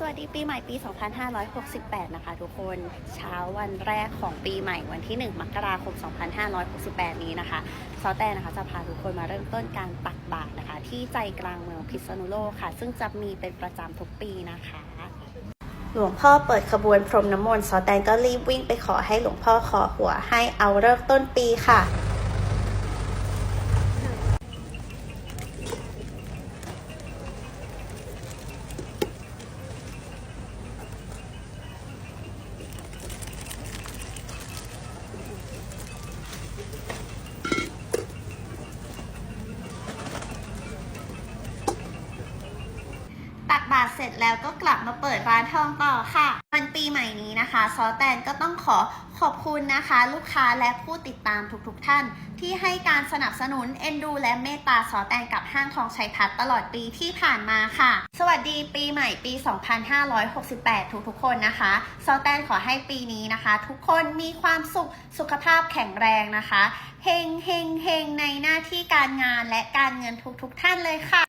สวัสดีปีใหม่ปี 2568 นะคะทุกคน เช้าวันแรกของปีใหม่วันที่ 1 มกราคม 2568 นี้นะคะซอแตนนะคะจะพาทุกคนมาเริ่มต้นการตักบาตรนะคะ ที่ใจกลางเมืองพิษณุโลกค่ะ ซึ่งจะมีเป็นประจำทุกปีนะคะ หลวงพ่อเปิดขบวนพรมน้ำมนต์ซอแตนก็รีบวิ่งไปขอให้หลวงพ่อขอหัวให้เอาเลิกษ์ต้นปีค่ะ บาตรเสร็จแล้วก็กลับมาเปิดร้านทองต่อค่ะ วันปีใหม่นี้นะคะซอแตนก็ต้องขอขอบคุณนะคะ ลูกค้าและผู้ติดตามทุกๆทท่าน ที่ให้การสนับสนุนเอ็นดูและเมตตาซอแตนกับห้างทองชัยพัฒน์ตลอดปีที่ผ่านมาค่ะ สวัสดีปีใหม่ปี 2568 ทุกๆคนนะคะซอแตนขอให้ปีนี้นะคะ ทุกคนมีความสุขสุขภาพแข็งแรงนะคะเฮงเฮงเฮงในหน้าที่การงานและการเงินทุกๆท่านเลยค่ะ